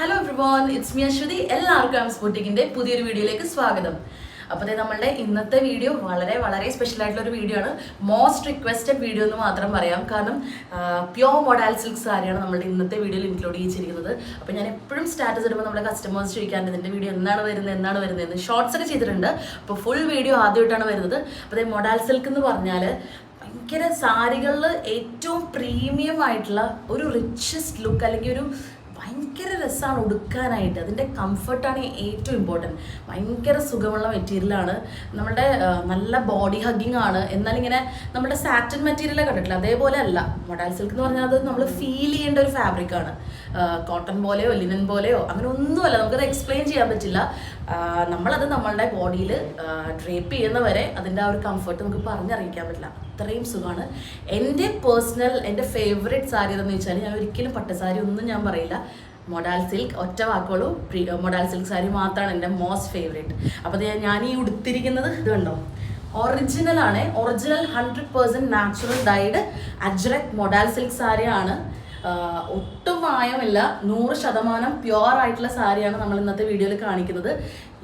Hello everyone it's me Aswathy എല്ലാവർക്കും ആം ബുട്ടിക്കിന്റെ പുതിയൊരു വീഡിയോയിലേക്ക് സ്വാഗതം. അപ്പോൾ ദേ നമ്മളുടെ ഇന്നത്തെ വീഡിയോ വളരെ വളരെ സ്പെഷ്യൽ ആയിട്ടുള്ള ഒരു വീഡിയോ ആണ്. മോസ്റ്റ് റിക്വസ്റ്റഡ് വീഡിയോ എന്ന് മാത്രം പറയാം. കാരണം പ്യോർ മോഡൽ സിൽക്ക് സാരിയാണ് നമ്മുടെ ഇന്നത്തെ വീഡിയോയിൽ ഇൻക്ലൂഡ് ചെയ്തിരിക്കുന്നത്. അപ്പോൾ ഞാൻ എപ്പോഴും സ്റ്റാറ്റസ് ഇടുമ്പോൾ നമ്മുടെ കസ്റ്റമേഴ്സ് ചോദിക്കാറുണ്ട് ഇതിന്റെ വീഡിയോ എന്നാണ് വരുന്നത്? എന്നാണ് വരുന്നത്? എന്ന് ഷോർട്സ് ഒക്കെ ചെയ്തിട്ടുണ്ട്. അപ്പോൾ ഫുൾ വീഡിയോ ആദ്യമായിട്ടാണ് വരുന്നത്. അപ്പോൾ മൊഡാൽ സിൽക്ക് എന്ന് പറഞ്ഞാൽ ഭയങ്കര സാരികളിൽ ഏറ്റവും പ്രീമിയം ആയിട്ടുള്ള ഒരു റിച്ചസ്റ്റ് ലുക്ക് അല്ലെങ്കിൽ ഒരു ഭയങ്കര രസമാണ് ഉടുക്കാനായിട്ട്. അതിന്റെ കംഫർട്ടാണ് ഏറ്റവും ഇമ്പോർട്ടന്റ് ഭയങ്കര സുഖമുള്ള മെറ്റീരിയലാണ് നമ്മുടെ നല്ല ബോഡി ഹഗ്ഗിങ് ആണ്. എന്നാൽ ഇങ്ങനെ നമ്മുടെ സാറ്റൻ മെറ്റീരിയൽ കണ്ടിട്ടില്ല? അതേപോലെ അല്ല. മൊഡാൽ സിൽക്ക് എന്ന് പറഞ്ഞാൽ അത് നമ്മൾ ഫീൽ ചെയ്യേണ്ട ഒരു ഫാബ്രിക്കാണ് കോട്ടൺ പോലെയോ ലിനൻ പോലെയോ അങ്ങനെ ഒന്നുമല്ല. നമുക്കത് എക്സ്പ്ലെയിൻ ചെയ്യാൻ പറ്റില്ല. നമ്മളത് നമ്മളുടെ ബോഡിയിൽ ഡ്രേപ്പ് ചെയ്യുന്നവരെ അതിന്റെ ആ ഒരു കംഫർട്ട് നമുക്ക് പറഞ്ഞറിയിക്കാൻ പറ്റില്ല. അത്രയും സുഖമാണ്. എന്റെ പേഴ്സണൽ എന്റെ ഫേവറേറ്റ് സാരി എന്ന് വെച്ചാൽ ഞാൻ ഒരിക്കലും പട്ടുസാരി ഒന്നും ഞാൻ പറയില്ല. മൊഡാൽ സിൽക്ക് ഒറ്റ വാക്കുള്ളൂ. മൊഡാൽ സിൽക്ക് സാരി മാത്രമാണ് എന്റെ മോസ്റ്റ് ഫേവറേറ്റ് അപ്പോൾ ഞാൻ ഈ ഉടുത്തിരിക്കുന്നത് ഇത് കണ്ടോ? ഒറിജിനൽ ആണ്. Original hundred percent natural dyed Ajrak modal silk സാരിയാണ് ഒട്ടും മായമില്ല നൂറ് ശതമാനം പ്യുവർ ആയിട്ടുള്ള സാരിയാണ് നമ്മൾ ഇന്നത്തെ വീഡിയോയിൽ കാണിക്കുന്നത്.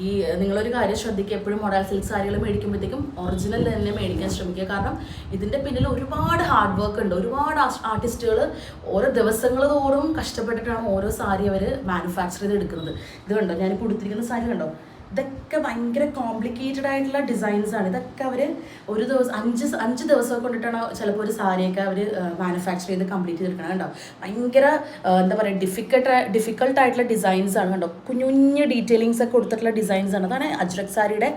ഈ നിങ്ങളൊരു കാര്യം ശ്രദ്ധിക്കുക. എപ്പോഴും മൊഡൽ സിൽക്ക് സാരികൾ മേടിക്കുമ്പോഴത്തേക്കും ഒറിജിനൽ തന്നെ മേടിക്കാൻ ശ്രമിക്കുക. കാരണം ഇതിന്റെ പിന്നിൽ ഒരുപാട് ഹാർഡ് വർക്ക് ഉണ്ട്. ഒരുപാട് ആർട്ടിസ്റ്റുകൾ ഓരോ ദിവസങ്ങൾ തോറും കഷ്ടപ്പെട്ടിട്ടാണ് ഓരോ സാരി അവർ മാനുഫാക്ചർ ചെയ്ത് എടുക്കുന്നത് ഇത് കണ്ടോ? ഞാനിപ്പോൾ ഉടുത്തിരിക്കുന്ന സാരി കണ്ടോ? ഇതൊക്കെ ഭയങ്കര കോംപ്ലിക്കേറ്റഡ് ആയിട്ടുള്ള ഡിസൈൻസ് ആണ്. ഇതൊക്കെ അവർ ഒരു ദിവസം അഞ്ച് അഞ്ച് ദിവസം കൊണ്ടിട്ടാണ് ചിലപ്പോൾ ഒരു സാരിയൊക്കെ അവർ മാനുഫാക്ചർ ചെയ്ത് കംപ്ലീറ്റ് ചെയ്തെടുക്കണം കണ്ടോ? ഭയങ്കര എന്താ പറയുക ഡിഫിക്കൽട്ട് ഡിഫിക്കൽട്ട് ആയിട്ടുള്ള ഡിസൈൻസ് ആണ് കണ്ടോ? കുഞ്ഞു കുഞ്ഞു ഡീറ്റെയിലിങ്സ് ഒക്കെ കൊടുത്തിട്ടുള്ള ഡിസൈൻസ് ആണ്. അതാണ് അജ്രക് സാരിയുടെ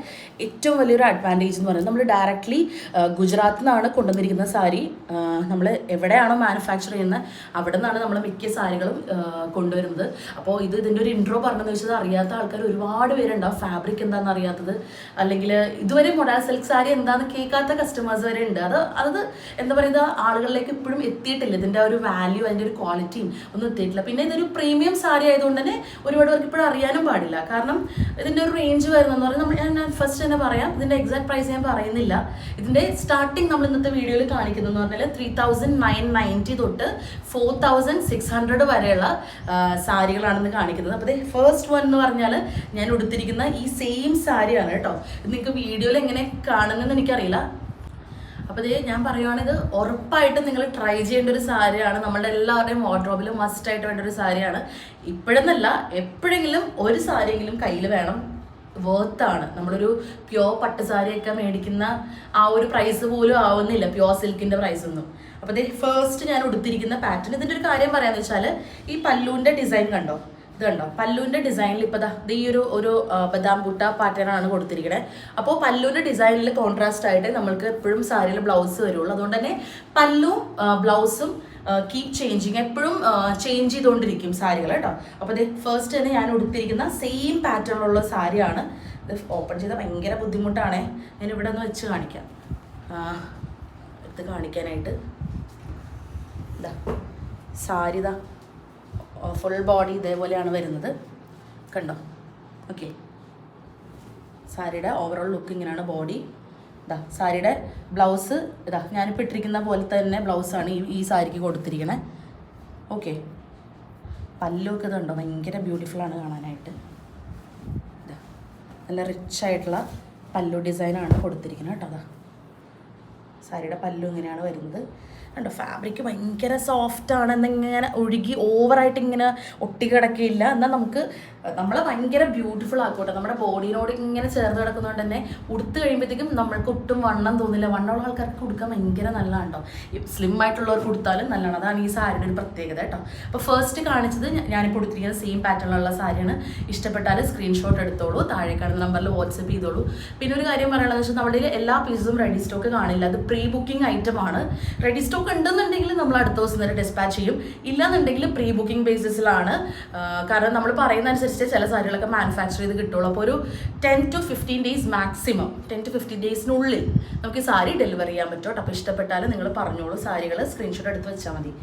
ഏറ്റവും വലിയൊരു അഡ്വാന്റേജ് എന്ന് പറയുന്നത്. നമ്മൾ ഡയറക്റ്റ്ലി ഗുജറാത്തിൽ നിന്നാണ് കൊണ്ടുവന്നിരിക്കുന്ന സാരി. നമ്മൾ എവിടെയാണോ മാനുഫാക്ചർ ചെയ്യുന്നത് അവിടെ നിന്നാണ് നമ്മൾ മിക്ക സാരികളും കൊണ്ടുവരുന്നത്. അപ്പോൾ ഇത് ഇതിന്റെ ഒരു ഇൻട്രോ പറഞ്ഞതെന്ന് വെച്ചാൽ അറിയാത്ത ആൾക്കാർ ഒരുപാട് പേരുണ്ടാവും ഫാബ്രിക് എന്താണെന്ന് അറിയാത്തത് അല്ലെങ്കിൽ ഇതുവരെ മൊഡാൽ സിൽക്ക് സാരി എന്താണെന്ന് കേൾക്കാത്ത കസ്റ്റമേഴ്സ് വരെ ഉണ്ട്. അത് അത് എന്താ പറയുക ആളുകളിലേക്ക് ഇപ്പോഴും എത്തിയിട്ടില്ല. ഇതിന്റെ ഒരു വാല്യൂ അതിന്റെ ഒരു ക്വാളിറ്റിയും ഒന്നും എത്തിയിട്ടില്ല. പിന്നെ ഇതൊരു പ്രീമിയം സാരി ആയതുകൊണ്ട് തന്നെ ഒരുപാട് പേർക്ക് ഇപ്പോഴും അറിയാനും പാടില്ല. കാരണം ഇതിന്റെ ഒരു റേഞ്ച് വരുന്നതെന്ന് പറഞ്ഞാൽ നമ്മൾ ഞാൻ- ഫസ്റ്റ് തന്നെ പറയാം. ഇതിന്റെ എക്സാക്ട് പ്രൈസ് ഞാൻ പറയുന്നില്ല. ഇതിന്റെ സ്റ്റാർട്ടിങ് നമ്മൾ ഇന്നത്തെ വീഡിയോയിൽ കാണിക്കുന്നതെന്ന് പറഞ്ഞാൽ ത്രീ തൗസൻഡ് നയൻ നയന്റി തൊട്ട് ഫോർ തൗസൻഡ് സിക്സ് ഹൺഡ്രഡ് വരെയുള്ള സാരികളാണെന്ന് കാണിക്കുന്നത്. അപ്പോൾ ഫസ്റ്റ് വൺ എന്ന് പറഞ്ഞാൽ ഞാൻ ഉടുത്തിരിക്കുന്ന ഈ സെയിം സാരിയാണ് കേട്ടോ. നിങ്ങൾക്ക് വീഡിയോയിൽ എങ്ങനെ കാണുന്നതെന്ന് എനിക്കറിയില്ല. അപ്പോൾ ഇത് ഞാൻ പറയുവാണിത് ഉറപ്പായിട്ടും നിങ്ങൾ ട്രൈ ചെയ്യേണ്ട ഒരു സാരിയാണ് നമ്മളുടെ എല്ലാവരുടെയും വാർഡ്രോബിൽ മസ്റ്റായിട്ട് വേണ്ട ഒരു സാരിയാണ് ഇപ്പോഴെന്നല്ല എപ്പോഴെങ്കിലും ഒരു സാരിയെങ്കിലും കയ്യിൽ വേണം. വേർത്താണ് നമ്മളൊരു പ്യോർ പട്ട് സാരിയൊക്കെ മേടിക്കുന്ന ആ ഒരു പ്രൈസ് പോലും ആവുന്നില്ല. പ്യോർ സിൽക്കിന്റെ പ്രൈസ് ഒന്നും. അപ്പോൾ ഇത് ഫസ്റ്റ് ഞാൻ ഉടുത്തിരിക്കുന്ന പാറ്റേൺ ഇതിന്റെ ഒരു കാര്യം പറയാമെന്ന് വെച്ചാൽ ഈ പല്ലുവിന്റെ ഡിസൈൻ കണ്ടോ? ഇത് കണ്ടോ പല്ലുവിന്റെ ഡിസൈനിൽ ഇപ്പോൾ ഇത് ഈ ഒരു ഒരു ആ, ബദാം ബുട്ട പാറ്റേൺ ആണ് കൊടുത്തിരിക്കുന്നത് അപ്പോൾ പല്ലുവിന്റെ ഡിസൈനിൽ കോൺട്രാസ്റ്റ് ആയിട്ട് നമ്മൾക്ക് എപ്പോഴും സാരിയിൽ ബ്ലൗസ് വരുള്ളൂ. അതുകൊണ്ട് തന്നെ പല്ലും ബ്ലൗസും കീപ് ചേഞ്ചിങ് എപ്പോഴും ചേഞ്ച് ചെയ്തുകൊണ്ടിരിക്കും സാരികൾ കേട്ടോ. അപ്പോൾ ഇത് ഫസ്റ്റ് തന്നെ ഞാൻ ഉടുത്തിരിക്കുന്ന സെയിം പാറ്റേണിലുള്ള സാരിയാണ് ഇത് ഓപ്പൺ ചെയ്താൽ ഭയങ്കര ബുദ്ധിമുട്ടാണ്. ഞാൻ ഇവിടെ വെച്ച് കാണിക്കാം. എടുത്ത് കാണിക്കാനായിട്ട്. ഇതാ സാരി ഇതാ ഫുൾ ബോഡി ഇതേപോലെയാണ് വരുന്നത്. കണ്ടോ? ഓക്കെ സാരിയുടെ ഓവറോൾ ലുക്ക് ഇങ്ങനെയാണ് ബോഡി ഇതാ സാരിയുടെ ബ്ലൗസ് ഇതാ ഞാനിപ്പോൾ ഇട്ടിരിക്കുന്ന പോലെ തന്നെ ബ്ലൗസാണ് ഈ ഈ സാരിക്ക് കൊടുത്തിരിക്കണേ. ഓക്കെ പല്ലൊക്കെ ഇതുണ്ടോ ഭയങ്കര ബ്യൂട്ടിഫുള്ളാണ് കാണാനായിട്ട്. ഇതാ നല്ല റിച്ച് ആയിട്ടുള്ള പല്ലു ഡിസൈനാണ് കൊടുത്തിരിക്കുന്നത് കേട്ടോ അതാ സാരിയുടെ പല്ലു ഇങ്ങനെയാണ് വരുന്നത്. കണ്ടോ ഫാബ്രിക് ഭയങ്കര സോഫ്റ്റ് ആണ്. എന്നിങ്ങനെ ഒഴുകി ഓവറായിട്ട് ഇങ്ങനെ ഒട്ടിക്കിടക്കില്ല എന്നാൽ നമുക്ക് നമ്മളെ ഭയങ്കര ബ്യൂട്ടിഫുൾ ആക്കോട്ടെ. നമ്മുടെ ബോഡിയോട് ഇങ്ങനെ ചേർന്ന് കിടക്കുന്നതുകൊണ്ട് തന്നെ ഉടുത്ത് കഴിയുമ്പോഴത്തേക്കും നമ്മൾക്ക് ഒട്ടും വണ്ണം തോന്നില്ല. വണ്ണമുള്ള ആൾക്കാർക്ക് കൊടുക്കാൻ ഭയങ്കര നല്ലതാണ് കേട്ടോ സ്ലിം ആയിട്ടുള്ളവർക്ക് കൊടുത്താലും നല്ലതാണ്. അതാണ് ഈ സാരിയുടെ ഒരു പ്രത്യേകത കേട്ടോ അപ്പോൾ ഫസ്റ്റ് കാണിച്ചത് ഞാനിപ്പോൾ കൊടുത്തിരിക്കുന്ന സെയിം പാറ്റേണിലുള്ള സാരിയാണ്. ഇഷ്ടപ്പെട്ടാൽ സ്ക്രീൻഷോട്ട് എടുത്തോളൂ. താഴെ കാണുന്ന നമ്പറിൽ വാട്സപ്പ് ചെയ്തോളൂ. പിന്നെ ഒരു കാര്യം പറയാനുള്ളത് വെച്ചാൽ നമ്മുടെ എല്ലാ പീസും റെഡി സ്റ്റോക്ക് കാണില്ല. അത് പ്രീ ബുക്കിംഗ് ഐറ്റം ആണ്. റെഡി സ്റ്റോക്ക് ഉണ്ടെന്നുണ്ടെങ്കിൽ നമ്മൾ അടുത്ത ദിവസം തന്നെ ഡിസ്പാച്ച് ചെയ്യും. ഇല്ലാന്നുണ്ടെങ്കിൽ പ്രീ ബുക്കിംഗ് ബേസിസിലാണ് കാരണം നമ്മൾ പറയുന്ന അനുസരിച്ച് ചില സാരികളൊക്കെ മാനുഫാക്ചർ ചെയ്ത് കിട്ടുള്ളൂ. അപ്പോൾ ഒരു ten to fifteen days maximum ten to fifteen ഡേയ്സിനുള്ളിൽ നമുക്ക് ഈ സാരി ഡെലിവർ ചെയ്യാൻ പറ്റും അപ്പോൾ ഇഷ്ടപ്പെട്ടാൽ നിങ്ങൾ പറഞ്ഞോളൂ സാരികൾ സ്ക്രീൻഷോട്ട് എടുത്ത് വെച്ചാൽ മതി.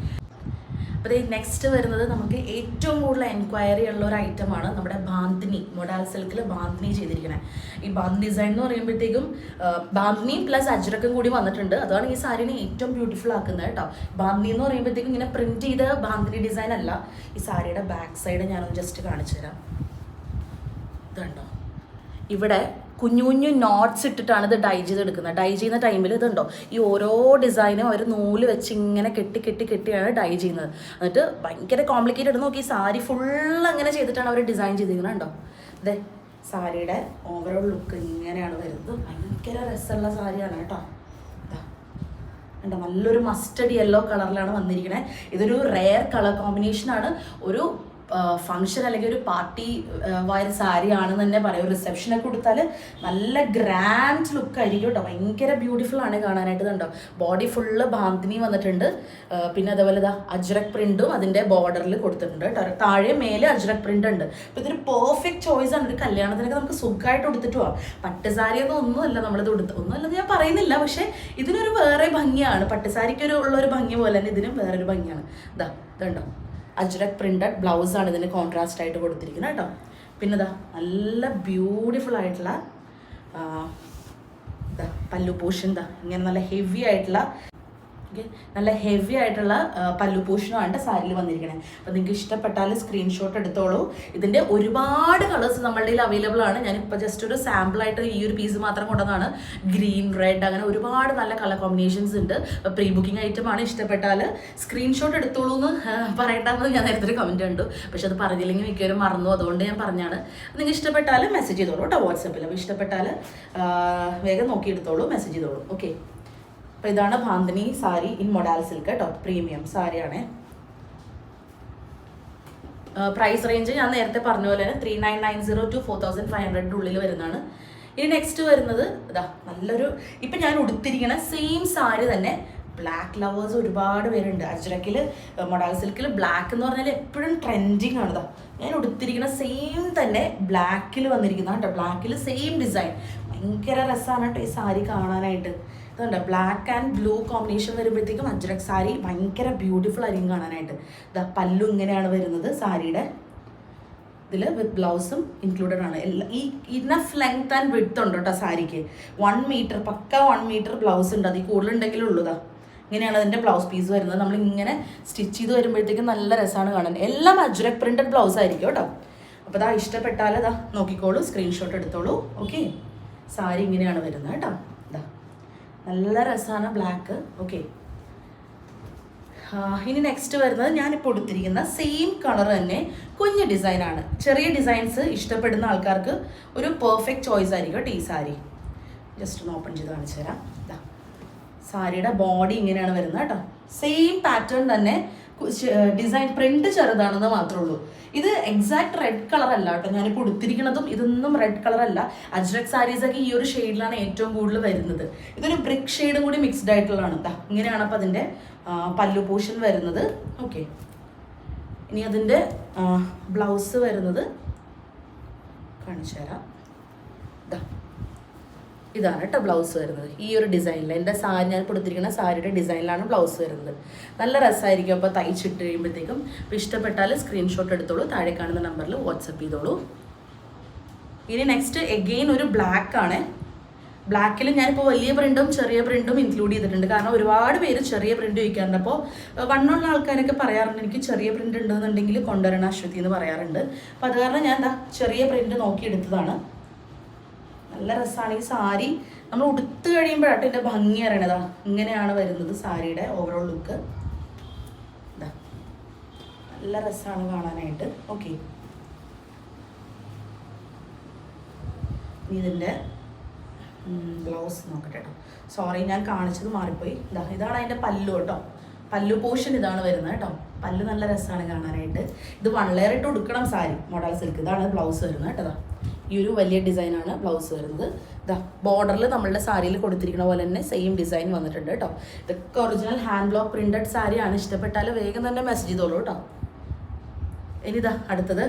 അപ്പോൾ നെക്സ്റ്റ് വരുന്നത് നമുക്ക് ഏറ്റവും കൂടുതൽ എൻക്വയറി ഉള്ള ഒരു ഐറ്റമാണ് നമ്മുടെ ബാന്തിനി മൊഡാൽ സിൽക്കിൽ ബാന്തിനി ചെയ്തിരിക്കുന്നത് ഈ ബാന്ത് ഡിസൈൻ എന്ന് പറയുമ്പോഴത്തേക്കും ബാന്തിനി പ്ലസ് അജ്രക്കും കൂടി വന്നിട്ടുണ്ട്. അതാണ് ഈ സാരീനെ ഏറ്റവും ബ്യൂട്ടിഫുൾ ആക്കുന്നത് കേട്ടോ. ബാന്തിനി എന്ന് പറയുമ്പോഴത്തേക്കും ഇങ്ങനെ പ്രിന്റ് ചെയ്ത ബാന്തിനി ഡിസൈൻ അല്ല ഈ സാരിയുടെ ബാക്ക് സൈഡ് ഞാനൊന്ന് ജസ്റ്റ് കാണിച്ചു തരാം ഇതുണ്ടോ? ഇവിടെ കുഞ്ഞു കുഞ്ഞു നോട്ട്സ് ഇട്ടിട്ടാണ് ഇത് ഡൈ ചെയ്തെടുക്കുന്നത്. ഡൈ ചെയ്യുന്ന ടൈമിൽ ഇതുണ്ടോ? ഈ ഓരോ ഡിസൈനും അവർ നൂൽ വെച്ച് ഇങ്ങനെ കെട്ടി കെട്ടി കെട്ടിയാണ് ഡൈ ചെയ്യുന്നത്. എന്നിട്ട് ഭയങ്കര കോംപ്ലിക്കേറ്റഡ് നോക്കി. സാരി ഫുൾ അങ്ങനെ ചെയ്തിട്ടാണ് അവർ ഡിസൈൻ ചെയ്തിരിക്കുന്നത്. കണ്ടോ? അതെ സാരിയുടെ ഓവറോൾ ലുക്ക് ഇങ്ങനെയാണ് വരുന്നത്. ഭയങ്കര രസമുള്ള സാരിയാണ് കേട്ടോ. കണ്ടോ? നല്ലൊരു മസ്റ്റഡ് യെല്ലോ കളറിലാണ് വന്നിരിക്കുന്നത് ഇതൊരു റെയർ കളർ കോമ്പിനേഷൻ ആണ്. ഒരു ഫങ്ഷൻ അല്ലെങ്കിൽ ഒരു പാർട്ടി വയർ സാരി ആണെന്ന് തന്നെ പറയും. ഒരു റിസപ്ഷനൊക്കെ കൊടുത്താൽ നല്ല ഗ്രാൻഡ് ലുക്ക് ആയിരിക്കും കേട്ടോ. ഭയങ്കര ബ്യൂട്ടിഫുൾ ആണ് കാണാനായിട്ട് കണ്ടോ. ബോഡി ഫുള്ള് ബാന്തിനി വന്നിട്ടുണ്ട്. പിന്നെ അതേപോലെ ഇതാ അജ്രക് പ്രിന്റും അതിന്റെ ബോർഡറിൽ കൊടുത്തിട്ടുണ്ട് കേട്ടോ. താഴെ മേലെ അജ്രക് പ്രിന്റ് ഉണ്ട്. അപ്പോൾ ഇതൊരു പെർഫെക്റ്റ് ചോയ്സ് ആണ്. ഒരു കല്യാണത്തിനൊക്കെ നമുക്ക് സുഖമായിട്ട് കൊടുത്തിട്ട് പോവാം. പട്ടുസാരി ഒന്നും ഒന്നുമല്ല നമ്മളിത് കൊടുത്ത് ഒന്നുമല്ലെന്ന് ഞാൻ പറയുന്നില്ല. പക്ഷേ ഇതിനൊരു വേറെ ഭംഗിയാണ്. പട്ടുസാരിക്കൊരു ഉള്ളൊരു ഉള്ള ഭംഗി പോലെ തന്നെ ഇതിനും വേറൊരു ഭംഗിയാണ്. ഇതാ ഇതുണ്ടോ? അജ്രക് ബ്ലൗസ് ആണ് ഇതിന് കോൺട്രാസ്റ്റ് ആയിട്ട് കൊടുത്തിരിക്കുന്നത് കേട്ടോ. പിന്നെ ഇതാ നല്ല ബ്യൂട്ടിഫുൾ ആയിട്ടുള്ള പല്ലു പോഷൻ ദാ ഇങ്ങനെ നല്ല ഹെവി ആയിട്ടുള്ള നല്ല ഹെവി ആയിട്ടുള്ള പല്ലു പോഷനുമാണ് സാരിയിൽ വന്നിരിക്കുന്നത് അപ്പോൾ നിങ്ങൾക്ക് ഇഷ്ടപ്പെട്ടാൽ സ്ക്രീൻഷോട്ട് എടുത്തോളൂ. ഇതിന്റെ ഒരുപാട് കളേഴ്സ് നമ്മളുടെ കയ്യിൽ അവൈലബിൾ ആണ്. ഞാനിപ്പോൾ ജസ്റ്റ് ഒരു സാമ്പിൾ ആയിട്ട് ഈ ഒരു പീസ് മാത്രം കൊണ്ടതാണ് ഗ്രീൻ റെഡ് അങ്ങനെ ഒരുപാട് നല്ല കളർ കോമ്പിനേഷൻസ് ഉണ്ട്. പ്രീ ബുക്കിംഗ് ഐറ്റം ആണ് ഇഷ്ടപ്പെട്ടാൽ സ്ക്രീൻഷോട്ട് എടുത്തോളൂ എന്ന് പറയണ്ടെന്ന് ഞാൻ നേരത്തെ ഒരു കമന്റ് കണ്ടു. പക്ഷെ അത് പറഞ്ഞില്ലെങ്കിൽ മിക്കവരും മറന്നു. അതുകൊണ്ട് ഞാൻ പറഞ്ഞാണ്. നിങ്ങൾക്ക് ഇഷ്ടപ്പെട്ടാൽ മെസ്സേജ് ചെയ്തോളൂ കേട്ടോ വാട്സപ്പിൽ അപ്പോൾ ഇഷ്ടപ്പെട്ടാൽ വേഗം നോക്കിയെടുത്തോളൂ മെസ്സേജ് ചെയ്തോളൂ. ഓക്കെ. അപ്പോൾ ഇതാണ് Bandhani sari in modal silk കേട്ടോ പ്രീമിയം സാരിയാണ്. പ്രൈസ് റേഞ്ച് ഞാൻ നേരത്തെ പറഞ്ഞ പോലെ തന്നെ three nine nine zero to four thousand five ഹൺഡ്രഡിന്റെ ഉള്ളിൽ വരുന്നതാണ്. ഇനി നെക്സ്റ്റ് വരുന്നത് ഇതാ നല്ലൊരു ഇപ്പം ഞാൻ ഉടുത്തിരിക്കണ സെയിം സാരി തന്നെ ബ്ലാക്ക് ലവേഴ്സ് ഒരുപാട് പേരുണ്ട്. അജ്രക്കിൽ മൊഡാൽ സിൽക്കിൽ ബ്ലാക്ക് എന്ന് പറഞ്ഞാൽ എപ്പോഴും ട്രെൻഡിങ് ആണ് ഞാൻ ഉടുത്തിരിക്കുന്ന സെയിം തന്നെ ബ്ലാക്കിൽ വന്നിരിക്കുന്ന കേട്ടോ ബ്ലാക്കിൽ സെയിം ഡിസൈൻ ഭയങ്കര രസമാണ് കേട്ടോ ഈ സാരി കാണാനായിട്ട്. ഇതുണ്ട്. ബ്ലാക്ക് ആൻഡ് ബ്ലൂ കോമ്പിനേഷൻ വരുമ്പോഴത്തേക്കും അജ്രക് സാരി ഭയങ്കര ബ്യൂട്ടിഫുൾ ആയിരിക്കും കാണാനായിട്ട്. ഇതാ പല്ലു ഇങ്ങനെയാണ് വരുന്നത് സാരിയുടെ. ഇതിൽ വിത്ത് ബ്ലൗസും ഇൻക്ലൂഡഡ് ആണ്. ഈ ഇനഫ് ലെങ്ത് ആൻഡ് വിഡ്ത്ത് ഉണ്ട് കേട്ടോ സാരിക്ക്. വൺ മീറ്റർ പക്ക വൺ മീറ്റർ ബ്ലൗസ് ഉണ്ട്. അതിൽ കൂടുതലുണ്ടെങ്കിലും ഉള്ളതാ ഇങ്ങനെയാണ് അതിന്റെ ബ്ലൗസ് പീസ് വരുന്നത്. നമ്മൾ ഇങ്ങനെ സ്റ്റിച്ച് ചെയ്ത് വരുമ്പോഴത്തേക്കും നല്ല രസമാണ് കാണാൻ. എല്ലാം അജ്രക് പ്രിന്റഡ് ബ്ലൗസ് ആയിരിക്കും കേട്ടോ. അപ്പോൾ അതാ ഇഷ്ടപ്പെട്ടാൽ അതാ നോക്കിക്കോളൂ സ്ക്രീൻഷോട്ട് എടുത്തോളൂ. ഓക്കെ സാരി ഇങ്ങനെയാണ് വരുന്നത് കേട്ടോ. നല്ല രസമാണ് ബ്ലാക്ക് ഓക്കെ ഇനി നെക്സ്റ്റ് വരുന്നത് ഞാനിപ്പോൾ കൊടുത്തിരിക്കുന്ന സെയിം കളർ തന്നെ കുഞ്ഞ് ഡിസൈനാണ് ചെറിയ ഡിസൈൻസ് ഇഷ്ടപ്പെടുന്ന ആൾക്കാർക്ക് ഒരു പെർഫെക്റ്റ് ചോയ്സ് ആയിരിക്കും കേട്ടോ ഈ സാരി ജസ്റ്റ് ഒന്ന് ഓപ്പൺ ചെയ്ത് കാണിച്ചു തരാം സാരിയുടെ ബോഡി ഇങ്ങനെയാണ് വരുന്നത് കേട്ടോ. സെയിം പാറ്റേൺ തന്നെ ഡിസൈൻ പ്രിന്റ് ചെറുതാണെന്ന് മാത്രമേ ഉള്ളൂ. ഇത് എക്സാക്ട് റെഡ് കളർ അല്ല കേട്ടോ. ഞാനിപ്പോൾ ഉടുത്തിരിക്കുന്നതും ഇതൊന്നും റെഡ് കളർ അല്ല. അജ്രക് സാരീസ് ഒക്കെ ഈ ഒരു ഷെയ്ഡിലാണ് ഏറ്റവും കൂടുതൽ വരുന്നത്. ഇതൊരു ബ്രിക്ക് ഷെയ്ഡും കൂടി മിക്സ്ഡ് ആയിട്ടുള്ളതാണ്. കേട്ടോ ഇങ്ങനെയാണ് അപ്പോൾ അതിന്റെ പല്ലു പോഷൻ വരുന്നത്. ഓക്കെ ഇനി അതിന്റെ ബ്ലൗസ് വരുന്നത് കാണിച്ചു തരാം. ദാ. ഇതാണ് കേട്ടോ ബ്ലൗസ് വരുന്നത്. ഈ ഒരു ഡിസൈനിൽ എന്റെ സാരി ഞാൻ കൊടുത്തിരിക്കുന്ന സാരിയുടെ ഡിസൈനിലാണ് ബ്ലൗസ് വരുന്നത്. നല്ല രസമായിരിക്കും അപ്പോൾ തയ്ച്ചിട്ട് കഴിയുമ്പോഴത്തേക്കും അപ്പോൾ ഇഷ്ടപ്പെട്ടാൽ സ്ക്രീൻഷോട്ട് എടുത്തോളൂ. താഴെ കാണുന്ന നമ്പറിൽ വാട്സപ്പ് ചെയ്തോളൂ. ഇനി നെക്സ്റ്റ് എഗെയിൻ ഒരു ബ്ലാക്ക് ആണ്. ബ്ലാക്കിൽ ഞാനിപ്പോൾ വലിയ പ്രിന്റും ചെറിയ പ്രിന്റും ഇൻക്ലൂഡ് ചെയ്തിട്ടുണ്ട്. കാരണം ഒരുപാട് പേര് ചെറിയ പ്രിന്റ് ചോദിക്കാറുണ്ട്. അപ്പോൾ വണ്ണുള്ള ആൾക്കാരൊക്കെ പറയാറുണ്ട് എനിക്ക് ചെറിയ പ്രിന്റ് ഉണ്ടെന്നുണ്ടെങ്കിൽ കൊണ്ടുവരണം അശ്വതി എന്ന് പറയാറുണ്ട്. അപ്പോൾ അത് കാരണം ഞാൻ എന്താ ചെറിയ പ്രിന്റ് നോക്കി എടുത്തതാണ് നല്ല രസമാണ് ഈ സാരി നമ്മൾ ഉടുത്ത് കഴിയുമ്പോഴാട്ടോ ഇതിന്റെ ഭംഗി അറിയണതാ. ഇങ്ങനെയാണ് വരുന്നത് സാരിയുടെ ഓവറോൾ ലുക്ക് നല്ല രസമാണ് കാണാനായിട്ട്. ഓക്കെ ഇതിന്റെ ബ്ലൗസ് നോക്കട്ടെ കേട്ടോ. സോറി ഞാൻ കാണിച്ചത് മാറിപ്പോയി. ഇതാ ഇതാണ് അതിന്റെ പല്ലു കേട്ടോ. പല്ലു പോർഷൻ ഇതാണ് വരുന്നത് കേട്ടോ. പല്ല് നല്ല രസമാണ് കാണാനായിട്ട്. ഇത് വൺ ലെയർ ഇട്ട് ഉടുക്കണം സാരി മോഡൽ സിൽക്ക് ഇതാണ് ബ്ലൗസ് വരുന്നത് കേട്ടോ. ഈ ഒരു വലിയ ഡിസൈനാണ് ബ്ലൗസ് വരുന്നത്. ഇതാ ബോർഡറിൽ നമ്മളുടെ സാരിയിൽ കൊടുത്തിരിക്കുന്ന പോലെ തന്നെ സെയിം ഡിസൈൻ വന്നിട്ടുണ്ട് കേട്ടോ ഇതൊക്കെ ഒറിജിനൽ ഹാൻഡ് ബ്ലോക്ക് പ്രിന്റഡ് സാരിയാണ്. ഇഷ്ടപ്പെട്ടാൽ വേഗം തന്നെ മെസ്സേജ് ചെയ്തോളൂ കേട്ടോ ഇനിതാ അടുത്തത്.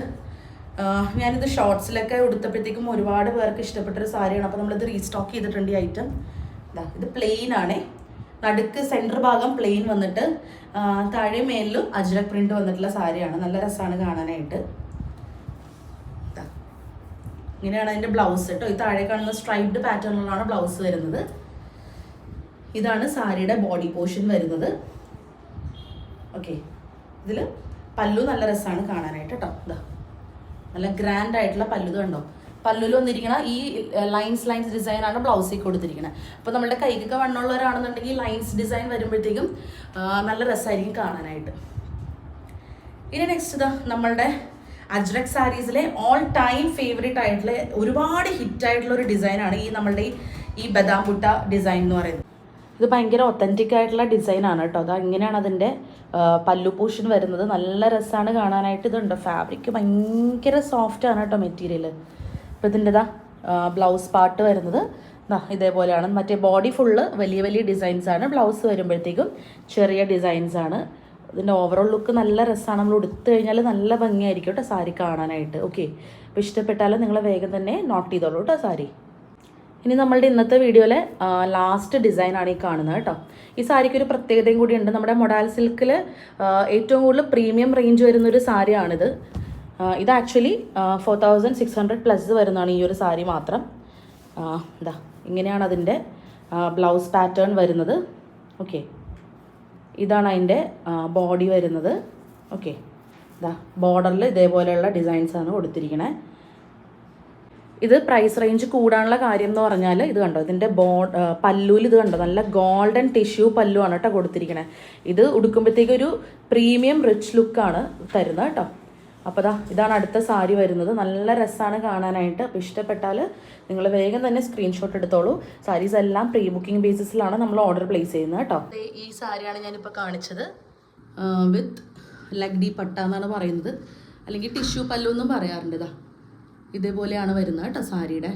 ഞാനിത് ഷോർട്സിലൊക്കെ ഉടുത്തപ്പോഴത്തേക്കും ഒരുപാട് പേർക്ക് ഇഷ്ടപ്പെട്ടൊരു സാരിയാണ്. അപ്പോൾ നമ്മളിത് റീസ്റ്റോക്ക് ചെയ്തിട്ടുണ്ട് ഈ ഐറ്റം ഇതാ ഇത് പ്ലെയിൻ ആണേ. നടുക്ക് സെന്റർ ഭാഗം പ്ലെയിൻ വന്നിട്ട് താഴെ മേലിലും അജ്രക് പ്രിന്റ് വന്നിട്ടുള്ള സാരിയാണ്. നല്ല രസമാണ് കാണാനായിട്ട്. ഇങ്ങനെയാണ് അതിന്റെ ബ്ലൗസ് കേട്ടോ ഈ താഴെ കാണുന്ന സ്ട്രൈപ്ഡ് പാറ്റേണിലാണ് ബ്ലൗസ് വരുന്നത്. ഇതാണ് സാരിയുടെ ബോഡി പോർഷൻ വരുന്നത്. ഓക്കെ ഇതിൽ പല്ലു നല്ല രസമാണ് കാണാനായിട്ട് കേട്ടോ ഇതാ നല്ല ഗ്രാൻഡ് ആയിട്ടുള്ള പല്ലു കണ്ടോ? പല്ലുവിൽ വന്നിരിക്കണ ഈ ലൈൻസ് ലൈൻസ് ഡിസൈനാണ് ബ്ലൗസിൽ കൊടുത്തിരിക്കുന്നത് അപ്പോൾ നമ്മുടെ കൈക്കൊക്കെ വണ്ണമുള്ളവരാണെന്നുണ്ടെങ്കിൽ ലൈൻസ് ഡിസൈൻ വരുമ്പോഴത്തേക്കും നല്ല രസമായിരിക്കും കാണാനായിട്ട്. ഇനി നെക്സ്റ്റ് ഇതാ നമ്മളുടെ അജ്രക് സാരീസിലെ ഓൾ ടൈം ഫേവറേറ്റ് ആയിട്ടുള്ള ഒരുപാട് ഹിറ്റ് ആയിട്ടുള്ള ഒരു ഡിസൈനാണ് ഈ നമ്മളുടെ ഈ- ബദാം പുട്ട ഡിസൈൻ എന്ന് പറയുന്നത്. ഇത് ഭയങ്കര ഒത്തന്റിക് ആയിട്ടുള്ള ഡിസൈനാണ് കേട്ടോ. അതാ ഇങ്ങനെയാണ് അതിന്റെ പല്ലു പോഷൻ വരുന്നത്. നല്ല രസമാണ് കാണാനായിട്ട് ഇതുണ്ട്. ഫാബ്രിക് ഭയങ്കര സോഫ്റ്റ് ആണ് കേട്ടോ മെറ്റീരിയൽ അപ്പോൾ ഇതിന്റെതാ ബ്ലൗസ് പാർട്ട് വരുന്നത്. ഇതേപോലെയാണ്. മറ്റേ ബോഡി ഫുള്ള് വലിയ വലിയ ഡിസൈൻസ് ആണ്. ബ്ലൗസ് വരുമ്പോഴത്തേക്കും ചെറിയ ഡിസൈൻസ് ആണ്. ഇതിന്റെ ഓവറോൾ ലുക്ക് നല്ല രസമാണ് നമ്മൾ ഉടുത്തു കഴിഞ്ഞാൽ നല്ല ഭംഗിയായിരിക്കും കേട്ടോ സാരി കാണാനായിട്ട്. ഓക്കെ അപ്പോൾ ഇഷ്ടപ്പെട്ടാൽ നിങ്ങൾ വേഗം തന്നെ നോട്ട് ചെയ്തോളൂ കേട്ടോ സാരി. ഇനി നമ്മളുടെ ഇന്നത്തെ വീഡിയോയിലെ ലാസ്റ്റ് ഡിസൈനാണ് ഈ കാണുന്നത് കേട്ടോ ഈ സാരിക്ക് ഒരു പ്രത്യേകതയും കൂടി ഉണ്ട്. നമ്മുടെ മൊഡാൽ സിൽക്കിൽ ഏറ്റവും കൂടുതൽ പ്രീമിയം റേഞ്ച് വരുന്ന ഒരു സാരിയാണിത് ഇത് actually four thousand six hundred plus വരുന്നതാണ് ഈ ഒരു സാരി മാത്രം. ഇതാ ഇങ്ങനെയാണ് അതിന്റെ ബ്ലൗസ് പാറ്റേൺ വരുന്നത്. ഓക്കെ ഇതാണ് അതിന്റെ ബോഡി വരുന്നത്. ഓക്കെ ഇതാ ബോർഡറിൽ ഇതേപോലെയുള്ള ഡിസൈൻസ് ആണ് കൊടുത്തിരിക്കണേ. ഇത് പ്രൈസ് റേഞ്ച് കൂടാനുള്ള കാര്യം എന്ന് പറഞ്ഞാൽ ഇത് കണ്ടോ? ഇതിന്റെ ബോ പല്ലുവിൽ ഇത് കണ്ടോ? നല്ല ഗോൾഡൻ ടിഷ്യൂ പല്ലുവാണ് കേട്ടോ കൊടുത്തിരിക്കണേ. ഇത് ഉടുക്കുമ്പോഴത്തേക്കൊരു പ്രീമിയം റിച്ച് ലുക്കാണ് തരുന്നത് കേട്ടോ. അപ്പോൾ ഇതാണ് അടുത്ത സാരി വരുന്നത്. നല്ല രസമാണ് കാണാനായിട്ട്. അപ്പോൾ ഇഷ്ടപ്പെട്ടാൽ നിങ്ങൾ വേഗം തന്നെ സ്ക്രീൻഷോട്ട് എടുത്തോളൂ. സാരീസ് എല്ലാം പ്രീ ബുക്കിംഗ് ബേസിസിലാണ് നമ്മൾ ഓർഡർ പ്ലേസ് ചെയ്യുന്നത് കേട്ടോ. ഈ സാരിയാണ് ഞാനിപ്പോൾ കാണിച്ചത്. വിത്ത് ലഗ്ഡി പട്ട എന്നാണ് പറയുന്നത്. അല്ലെങ്കിൽ ടിഷ്യൂ പല്ലു എന്നും പറയാറുണ്ട് ഇതാ. ഇതേപോലെയാണ് വരുന്നത് കേട്ടോ സാരിയുടെ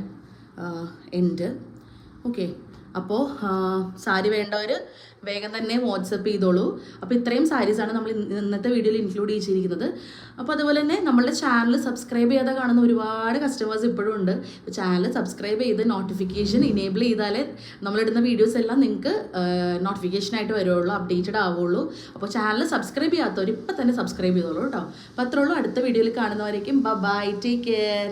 എൻഡ് ഓക്കെ അപ്പോൾ സാരി വേണ്ടവർ വേഗം തന്നെ വാട്സപ്പ് ചെയ്തോളൂ. അപ്പോൾ ഇത്രയും സാരീസാണ് നമ്മൾ ഇന്നത്തെ വീഡിയോയിൽ ഇൻക്ലൂഡ് ചെയ്തിരിക്കുന്നത് അപ്പോൾ അതുപോലെ തന്നെ നമ്മളുടെ ചാനൽ സബ്സ്ക്രൈബ് ചെയ്യാതെ കാണുന്ന ഒരുപാട് കസ്റ്റമേഴ്സ് ഇപ്പോഴും ഉണ്ട്. ചാനൽ സബ്സ്ക്രൈബ് ചെയ്ത് നോട്ടിഫിക്കേഷൻ ഇനേബിൾ ചെയ്താലേ നമ്മളിടുന്ന വീഡിയോസ് എല്ലാം നിങ്ങൾക്ക് നോട്ടിഫിക്കേഷനായിട്ട് വരുള്ളൂ അപ്ഡേറ്റഡ് ആവുള്ളൂ. അപ്പോൾ ചാനൽ സബ്സ്ക്രൈബ് ചെയ്യാത്തവർ ഇപ്പം തന്നെ സബ്സ്ക്രൈബ് ചെയ്തോളൂ കേട്ടോ. അപ്പോൾ അത്രയുള്ളൂ അടുത്ത വീഡിയോയിൽ കാണുന്നവരേക്കും ബൈ ടേക്ക് കെയർ